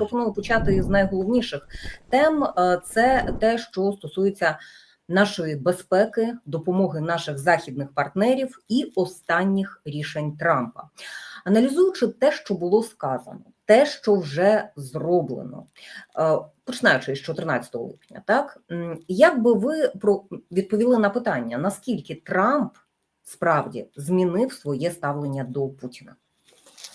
пропоную почати з найголовніших тем. Е, Це те, що стосується нашої безпеки, допомоги наших західних партнерів і останніх рішень Трампа. Аналізуючи те, що було сказано, те, що вже зроблено, е, починаючи з 14 липня, так як би ви про відповіли на питання, наскільки Трамп справді змінив своє ставлення до Путіна?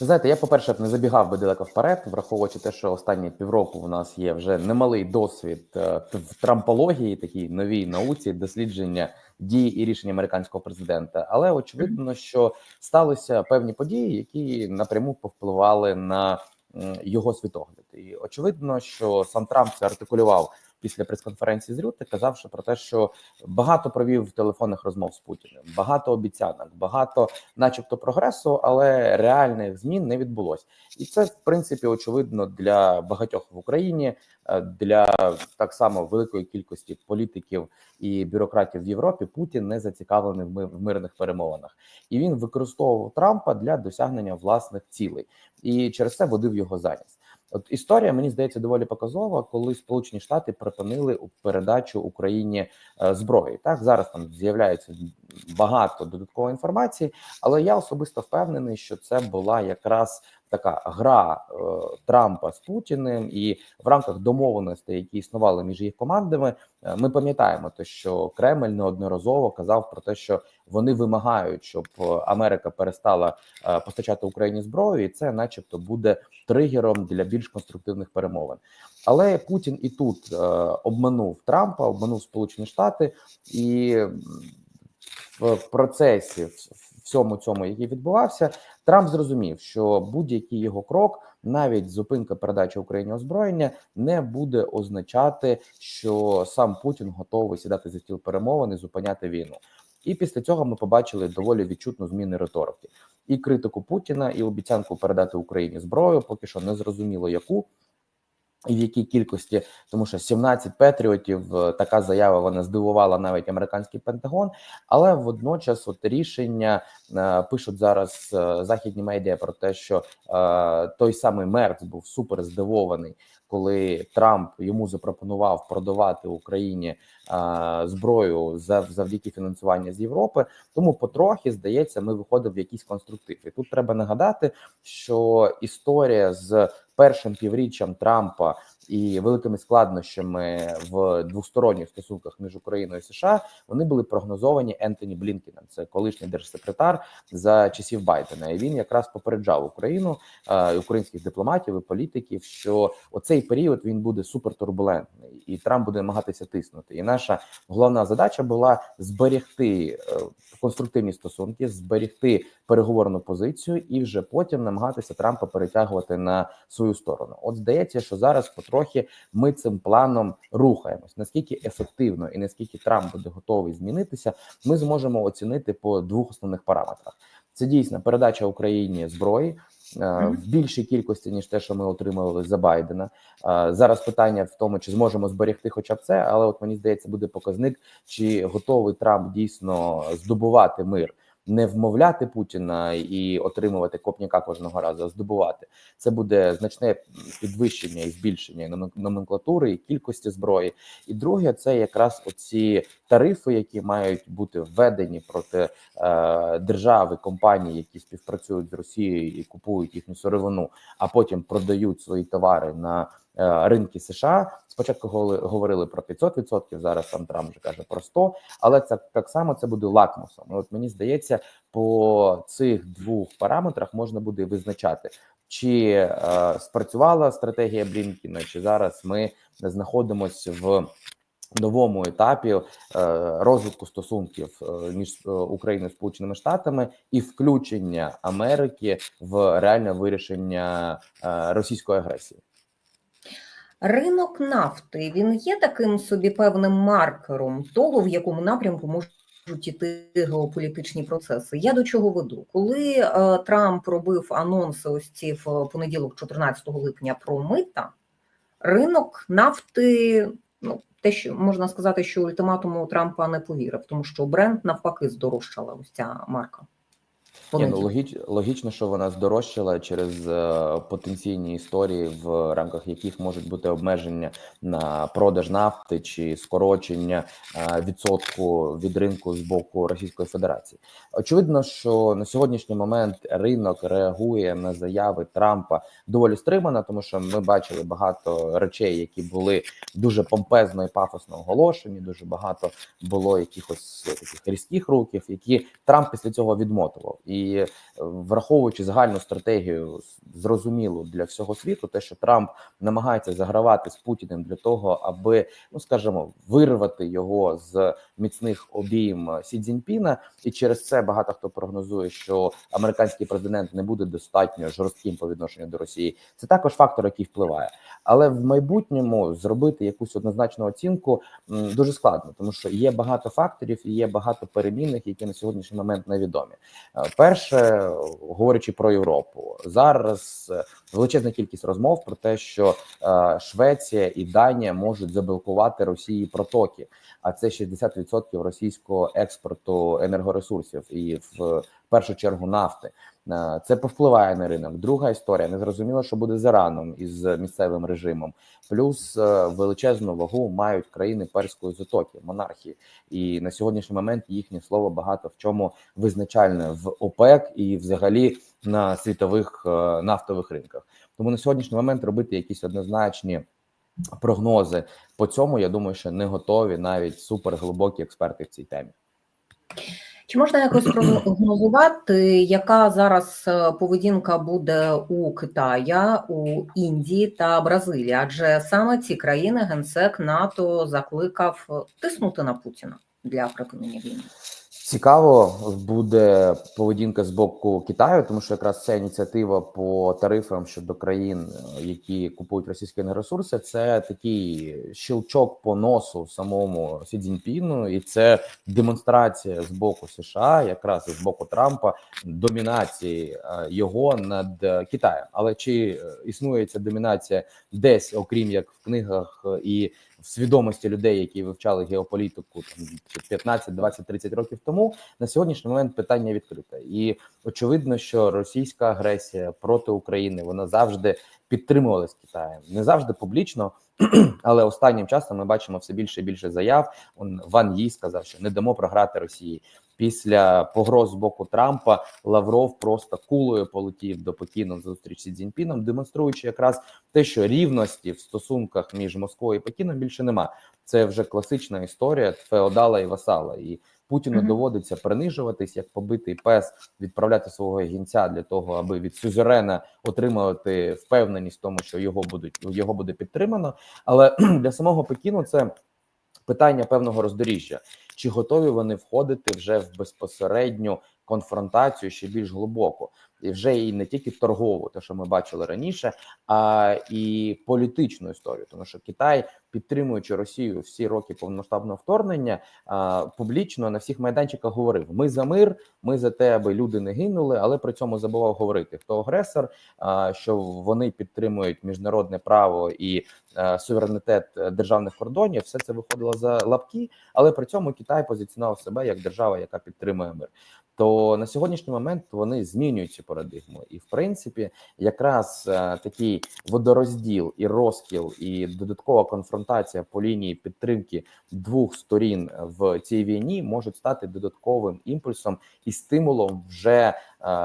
Знаєте, я, по-перше, не забігав би далеко вперед, враховуючи те, що останні півроку у нас є вже немалий досвід е, в трампології, такій новій науці, дослідження дій і рішень американського президента. Але очевидно, що сталися певні події, які напряму повпливали на його світогляд. І очевидно, що сам Трамп це артикулював після прес-конференції з Рюти, казавши про те, що багато провів телефонних розмов з Путіним, багато обіцянок, багато, начебто, прогресу, але реальних змін не відбулось. І це в принципі очевидно для багатьох в Україні, е, для так само великої кількості політиків і бюрократів в Європі. Путін не зацікавлений в ми- в мирних перемовинах, і він використовував Трампа для досягнення власних цілей, і через це водив його заніс. От історія мені здається доволі показова, коли Сполучені Штати припинили передачу Україні е, зброї. Так зараз там з'являється багато додаткової інформації, але я особисто впевнений, що це була якраз така гра е, Трампа з Путіним, і в рамках домовленостей, які існували між їх командами, е, ми пам'ятаємо те, що Кремль неодноразово казав про те, що вони вимагають, щоб е, Америка перестала е, постачати Україні зброю, і це, начебто, буде тригером для більш конструктивних перемовин. Але Путін і тут е, обманув Трампа, обманув Сполучені Штати, і в процесі в- всьому цьому, який відбувався, Трамп зрозумів, що будь-який його крок, навіть зупинка передачі Україні озброєння, не буде означати, що сам Путін готовий сідати за стіл перемовин і зупиняти війну. І після цього ми побачили доволі відчутну зміну риторики і критику Путіна, і обіцянку передати Україні зброю, поки що не зрозуміло яку. І в якій кількості, тому що 17 патріотів, е, така заява вона здивувала навіть американський Пентагон, але водночас, от рішення е, пишуть зараз е, західні медіа про те, що той самий Мерц був супер здивований, коли Трамп йому запропонував продавати Україні зброю зав- завдяки фінансуванню з Європи. Тому потрохи здається, ми виходимо в якийсь конструктив. І тут треба нагадати, що історія з першим півріччям Трампа і великими складнощами в двосторонніх стосунках між Україною і США вони були прогнозовані Ентоні Блінкеном. Це колишній держсекретар за часів Байдена. І він якраз попереджав Україну, е, українських дипломатів і політиків, що оцей період він буде супертурбулентний, і Трамп буде намагатися тиснути. І наша головна задача була зберегти е, конструктивні стосунки, зберегти переговорну позицію і вже потім намагатися Трампа перетягувати на свою сторону. От здається, що зараз потрохи ми цим планом рухаємось. Наскільки ефективно і наскільки Трамп буде готовий змінитися, ми зможемо оцінити по двох основних параметрах. Це дійсно передача Україні зброї. е, В більшій кількості ніж те, що ми отримали за Байдена. Е, Зараз питання в тому, чи зможемо зберегти, хоча б це, але от мені здається, буде показник, чи готовий Трамп дійсно здобувати мир, не вмовляти Путіна і отримувати копняка кожного разу, а здобувати. Це буде значне підвищення і збільшення номенклатури і кількості зброї. І друге, це якраз оці тарифи, які мають бути введені проти е, держави, компаній, які співпрацюють з Росією і купують їхню сировину, а потім продають свої товари на ринки США. Спочатку говорили про 500%, зараз сам Трамп вже каже про 100%, але це так само це буде лакмусом. От мені здається, по цих двох параметрах можна буде визначати, чи е, спрацювала стратегія Блінкіна, чи зараз ми знаходимося в новому етапі е, розвитку стосунків е, між е, Україною і Сполученими Штатами і включення Америки в реальне вирішення е, російської агресії. Ринок нафти він є таким собі певним маркером того, в якому напрямку можуть іти геополітичні процеси. Я до чого веду? Коли е, Трамп робив анонси ось ці в понеділок, 14 липня, про мита, ринок нафти, ну те, що можна сказати, що ультиматуму Трампа не повірив, тому що бренд навпаки здорожчала ось ця марка. Ні, ну, логіч, логічно, що вона здорожчала через е, потенційні історії, в рамках яких можуть бути обмеження на продаж нафти чи скорочення е, відсотку від ринку з боку Російської Федерації. Очевидно, що на сьогоднішній момент ринок реагує на заяви Трампа доволі стримано, тому що ми бачили багато речей, які були дуже помпезно і пафосно оголошені. Дуже багато було якихось таких різких руків, які Трамп після цього відмотував. І е, враховуючи загальну стратегію, зрозумілу для всього світу, те, що Трамп намагається загравати з Путіним для того, аби ну скажімо, вирвати його з міцних обійм Сі Цзіньпіна, і через це багато хто прогнозує, що американський президент не буде достатньо жорстким по відношенню до Росії. Це також фактор, який впливає. Але в майбутньому зробити якусь однозначну оцінку дуже складно, тому що є багато факторів і є багато перемінних, які на сьогоднішній момент невідомі. Перше, говорячи про Європу, зараз е, величезна кількість розмов про те, що е, Швеція і Данія можуть заблокувати Росії протоки, а це 60% російського експорту енергоресурсів і в першу чергу нафти. Е, Це повпливає на ринок. Друга історія незрозуміло, що буде з Іраном із місцевим режимом. Плюс е, величезну вагу мають країни перської затоки, монархії, і на сьогоднішній момент їхнє слово багато в чому визначальне в ОПЕК і взагалі на світових е, нафтових ринках. Тому на сьогоднішній момент робити якісь однозначні прогнози по цьому, я думаю, що не готові навіть суперглибокі експерти в цій темі. Чи можна якось прогнозувати, яка зараз е, поведінка буде у Китая, у Індії та Бразилії? Адже саме ці країни генсек НАТО закликав тиснути на Путіна для припинення війни. Цікаво буде поведінка з боку Китаю, тому що якраз ця ініціатива по тарифам щодо країн, е, які купують російські енергоресурси, це такий щелчок по носу самому Сі Цзіньпіну, і це демонстрація з боку США, якраз і з боку Трампа, домінації е, його над е, Китаєм. Але чи існує ця домінація десь, окрім як в книгах і в свідомості людей, які вивчали геополітику там 15, 20, 30 років тому, на сьогоднішній момент питання відкрите, і очевидно, що російська агресія проти України вона завжди підтримувалась Китаєм, не завжди публічно. Але останнім часом ми бачимо все більше і більше заяв. Он Ван Ї сказав, що не дамо програти Росії. Після погроз з боку Трампа Лавров просто кулою полетів до Пекіну на зустріч зі Цзіньпіном, демонструючи якраз те, що рівності в стосунках між Москвою і Пекіном більше нема. Це вже класична історія феодала і васала. І Путіну Мгм. доводиться принижуватись як побитий пес, відправляти свого гінця для того, аби від сюзерена отримувати впевненість в тому, що його будуть його буде підтримано. Але для самого Пекіну це питання певного роздоріжжя. Чи готові вони входити вже в безпосередню конфронтацію ще більш глибоко, і вже і не тільки торгову, те, що ми бачили раніше, а і політичну історію, тому що Китай, підтримуючи Росію всі роки повномасштабного вторгнення, публічно на всіх майданчиках говорив: ми за мир, ми за те, аби люди не гинули, але при цьому забував говорити, хто агресор, що вони підтримують міжнародне право і суверенітет державних кордонів. Все це виходило за лапки, але при цьому Китай позиціонував себе як держава, яка підтримує мир. То на сьогоднішній момент вони змінюють цю парадигму, і в принципі, якраз е, такий водорозділ і розкіл, і додаткова конфронтація по лінії підтримки двох сторін в цій війні можуть стати додатковим імпульсом і стимулом вже е,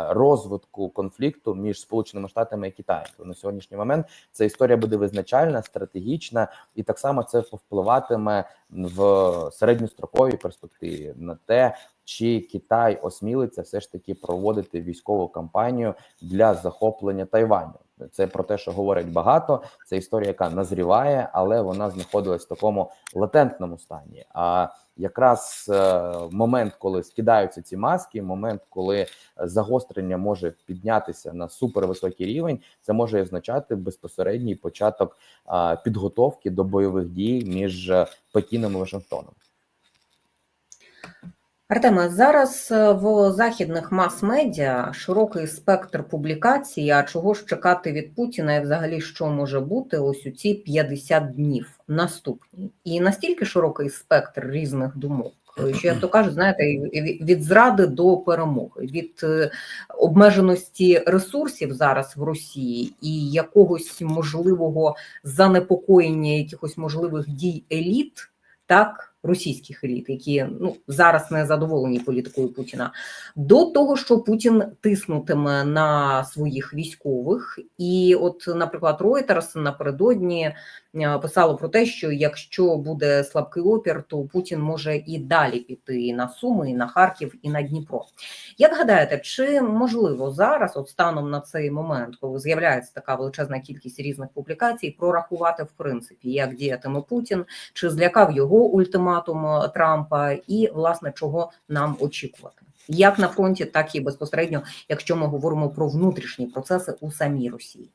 розвитку конфлікту між Сполученими Штатами і Китаєм. То на сьогоднішній момент ця історія буде визначальна, стратегічна, і так само це повпливатиме в середньостроковій перспективі на те, чи Китай осмілиться все ж таки проводити військову кампанію для захоплення Тайваню. Це про те, що говорять багато. Це історія, яка назріває, але вона знаходилась в такому латентному стані. А якраз е, момент, коли скидаються ці маски, момент, коли загострення може піднятися на супервисокий рівень, це може означати безпосередній початок підготовки до бойових дій між е, Пекіном і Вашингтоном. Артеме, зараз е, в західних мас-медіа широкий спектр публікацій. А чого ж чекати від Путіна і взагалі що може бути ось у ці 50 днів наступні? І настільки широкий спектр різних думок, Що як то кажуть, знаєте, від зради до перемоги, від е, обмеженості ресурсів зараз в Росії і якогось можливого занепокоєння якихось можливих дій еліт, так російських еліт, які ну зараз не задоволені політикою Путіна, до того, що Путін тиснутиме на своїх військових, і от, наприклад, Reuters напередодні е, писало про те, що якщо буде слабкий опір, то Путін може і далі піти і на Суми, і на Харків, і на Дніпро. Як гадаєте, чи можливо зараз, от станом на цей момент, коли з'являється така величезна кількість різних публікацій, прорахувати в принципі, як діятиме Путін, чи злякав його ультиматум Трампа, і власне чого нам очікувати, як на фронті, так і безпосередньо, якщо ми говоримо про внутрішні процеси у самій Росії?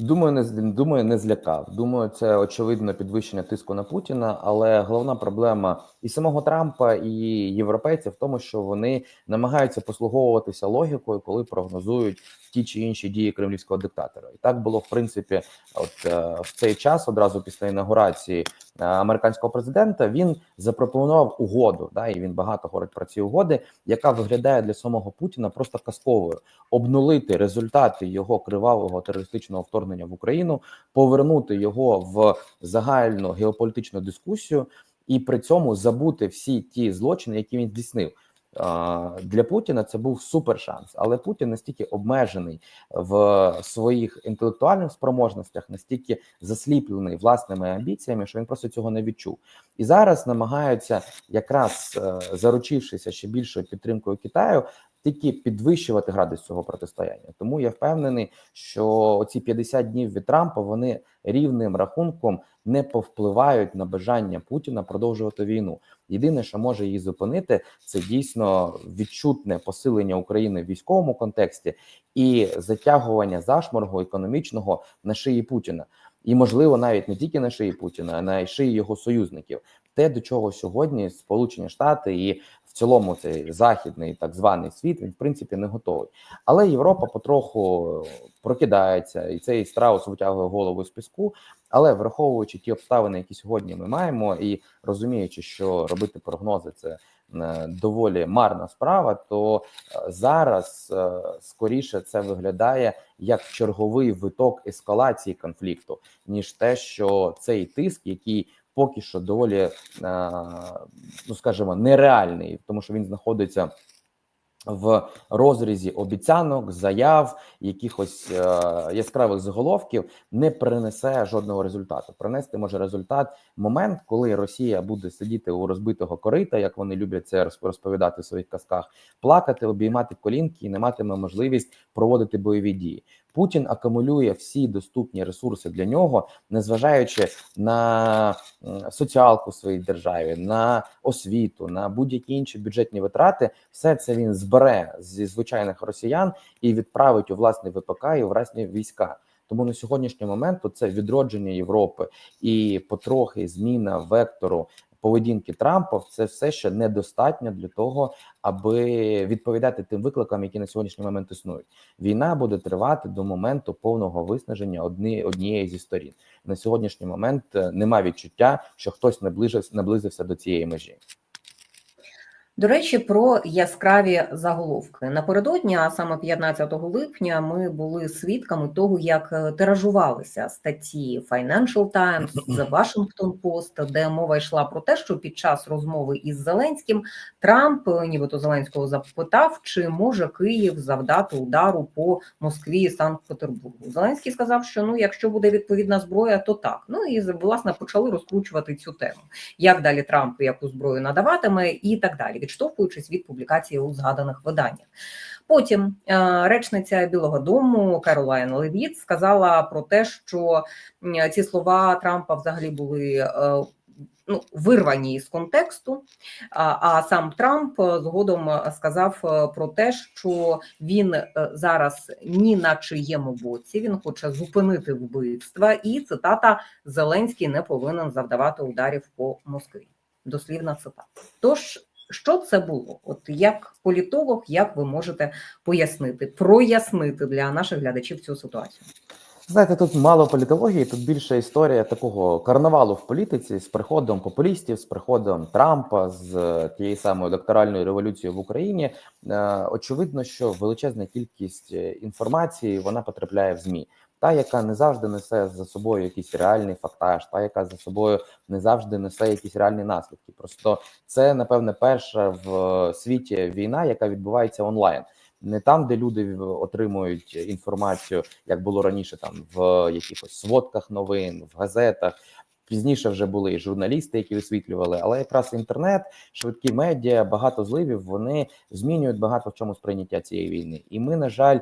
Думаю, не думаю, не злякав. Думаю, це очевидно підвищення тиску на Путіна. Але головна проблема і самого Трампа, і європейців в тому, що вони намагаються послуговуватися логікою, коли прогнозують ті чи інші дії кремлівського диктатора. І так було в принципі, от е, в цей час, одразу після інаугурації е, американського президента, він запропонував угоду. Да, і він багато говорить про ці угоди, яка виглядає для самого Путіна просто казковою обнулити результати його кривавого терористичного вторгнення в Україну, повернути його в загальну геополітичну дискусію, і при цьому забути всі ті злочини, які він здійснив. Для Путіна це був супер шанс, але Путін настільки обмежений в своїх інтелектуальних спроможностях, настільки засліплений власними амбіціями, що він просто цього не відчув. І зараз намагаються, якраз е, заручившися ще більшою підтримкою Китаю, тільки підвищувати градус цього протистояння. Тому я впевнений, що оці 50 днів від Трампа вони рівним рахунком не повпливають на бажання Путіна продовжувати війну. Єдине, що може її зупинити, це дійсно відчутне посилення України в військовому контексті і затягування зашморгу економічного на шиї Путіна. І можливо навіть не тільки на шиї Путіна, а на шиї його союзників. Те, до чого сьогодні Сполучені Штати і в цілому цей західний так званий світ він в принципі не готовий. Але Європа потроху прокидається, і цей страус витягує голову з піску. Але враховуючи ті обставини, які сьогодні ми маємо, і розуміючи, що робити прогнози це е, доволі марна справа, то е, зараз е, скоріше це виглядає як черговий виток ескалації конфлікту, ніж те, що цей тиск, який поки що доволі, е, ну скажімо, нереальний, тому що він знаходиться. В розрізі обіцянок, заяв, якихось е, яскравих заголовків не принесе жодного результату. Принести може результат момент, коли Росія буде сидіти у розбитого корита, як вони люблять це розповідати в своїх казках, плакати, обіймати колінки і не матиме можливість проводити бойові дії. Путін акумулює всі доступні ресурси для нього, незважаючи на соціалку в своїй державі, на освіту, на будь-які інші бюджетні витрати. Все це він збере зі звичайних росіян і відправить у власний ВПК і у власні війська. Тому на сьогоднішній момент це відродження Європи і потрохи зміна вектору поведінки Трампа. Це все ще недостатньо для того, аби відповідати тим викликам, які на сьогоднішній момент існують. Війна буде тривати до моменту повного виснаження одні, однієї зі сторін. На сьогоднішній момент немає нема відчуття, що хтось наближився, наблизився до цієї межі. До речі, про яскраві заголовки напередодні, а саме 15 липня, ми були свідками того, як е, тиражувалися статті Financial Times, The Washington Post, де мова йшла про те, що під час розмови із Зеленським Трамп, е, нібито Зеленського, запитав, чи може Київ завдати удару по Москві і Санкт-Петербургу. Зеленський сказав, що ну, якщо буде відповідна зброя, то так. Ну і власне почали розкручувати цю тему, як далі Трамп яку зброю надаватиме, і так далі відштовхуючись від публікації у згаданих виданнях. Потім е, речниця Білого Дому Керолайн Левіт сказала про те, що ці слова Трампа взагалі були. е, Ну, вирвані із контексту, а, а сам Трамп згодом сказав е, про те, що він зараз ні на чиєму боці, він хоче зупинити вбивства, і цитата Зеленський не повинен завдавати ударів по Москві. Дослівна цитата. Тож що це було? От як політолог, як ви можете пояснити, прояснити для наших глядачів цю ситуацію? Знаєте, тут мало політології, тут більше історія такого карнавалу в політиці з приходом популістів, з приходом Трампа, з е, тієї самої електоральної революції в Україні. Е, Очевидно, що величезна кількість е, інформації вона потрапляє в змі. Та, яка не завжди несе за собою якийсь реальний фактаж, та яка за собою не завжди несе якісь реальні наслідки. Просто це напевне перша в е, світі війна, яка відбувається онлайн. Не там, де люди отримують інформацію, як було раніше, там в якихось сводках новин, в газетах. Пізніше вже були і журналісти, які висвітлювали, але якраз інтернет, швидкі медіа, багато зливів вони змінюють багато в чому сприйняття цієї війни. І ми, на жаль,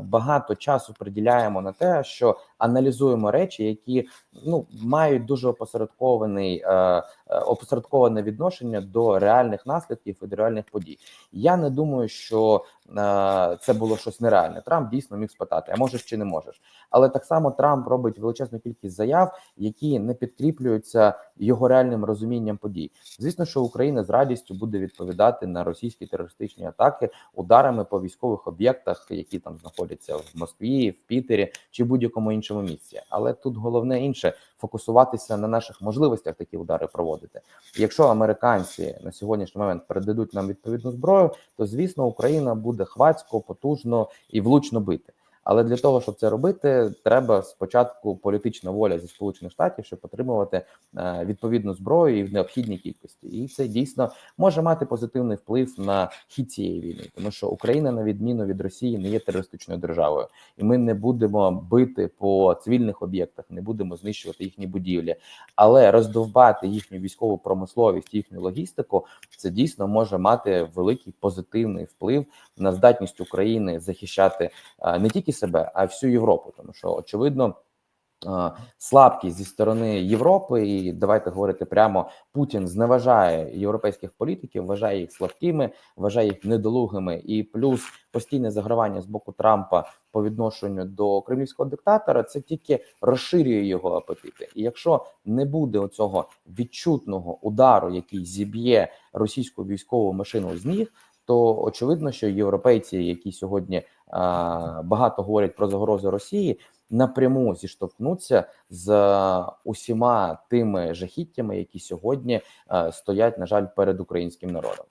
багато часу приділяємо на те, що аналізуємо речі, які ну мають дуже опосередкований е, е, опосередковане відношення до реальних наслідків і до реальних подій. Я не думаю, що е, це було щось нереальне. Трамп дійсно міг спитати, а можеш чи не можеш. Але так само Трамп робить величезну кількість заяв, які не підкріплюються його реальним розумінням подій. Звісно, що Україна з радістю буде відповідати на російські терористичні атаки ударами по військових об'єктах, які там знаходяться в Москві, в Пітері чи будь-якому іншому місці. Але тут головне інше фокусуватися на наших можливостях такі удари проводити. Якщо американці на сьогоднішній момент передадуть нам відповідну зброю, то звісно Україна буде хвацько, потужно і влучно бити. Але для того, щоб це робити, треба спочатку політична воля зі сполучених штатів, щоб отримувати е, відповідну зброю і в необхідній кількості. І це дійсно може мати позитивний вплив на хід цієї війни, тому що Україна, на відміну від Росії, не є терористичною державою, і ми не будемо бити по цивільних об'єктах, не будемо знищувати їхні будівлі, але роздовбати їхню військову промисловість, їхню логістику, це дійсно може мати великий позитивний вплив на здатність України захищати е, не тільки себе, а всю Європу, тому що очевидно. Слабкість зі сторони Європи, і давайте говорити прямо, Путін зневажає європейських політиків, вважає їх слабкими, вважає їх недолугими, і плюс постійне загравання з боку Трампа по відношенню до кремлівського диктатора, це тільки розширює його апетити. І якщо не буде оцього відчутного удару, який зіб'є російську військову машину з ніг, то очевидно, що європейці, які сьогодні багато говорять про загрози Росії, напряму зіштовхнуться з е, усіма тими жахіттями, які сьогодні е, стоять, на жаль, перед українським народом.